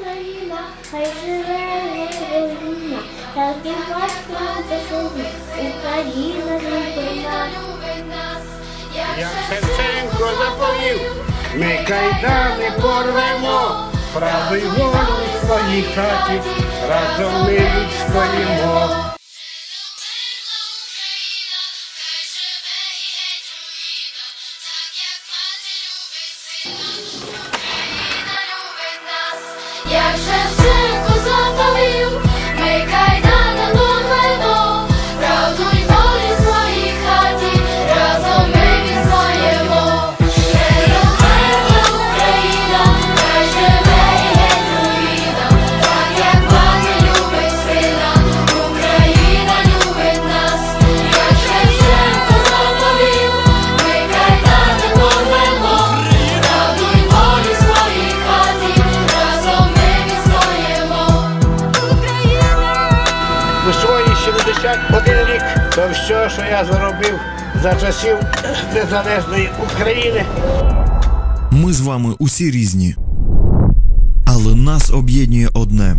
Україна, хай живе Україна, так і батько посади, Україна любить нас. Як Шевченко заповів, ми кайдани порвемо, правий волю в своїй хаті, разом ми відстоїмо. То все, що я заробив за часів незалежної України. Ми з вами усі різні. Але нас об'єднує одне.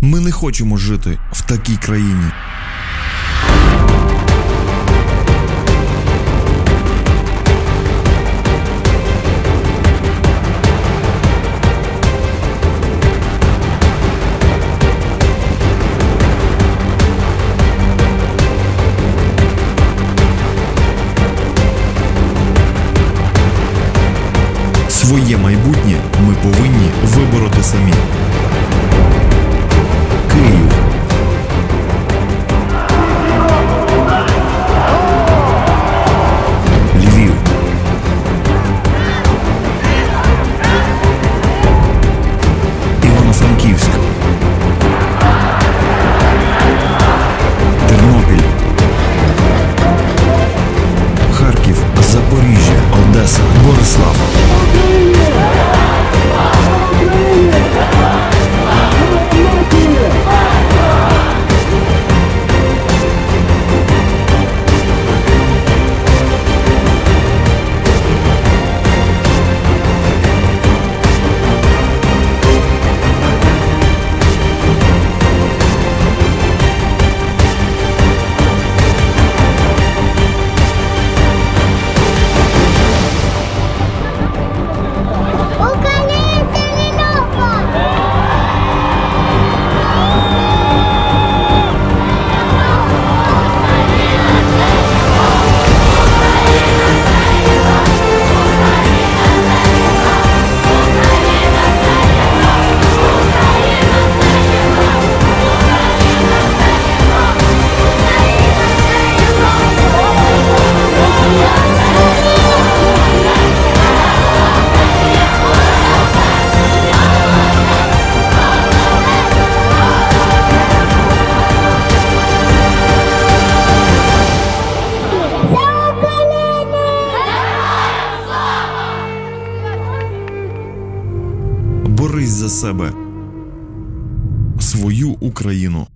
Ми не хочемо жити в такій країні. Своє майбутнє ми повинні вибороти самі. Київ. Львів. Івано-Франківськ. Тернопіль. Харків, Запоріжжя, Одеса, Борислав. Себе. Свою Україну.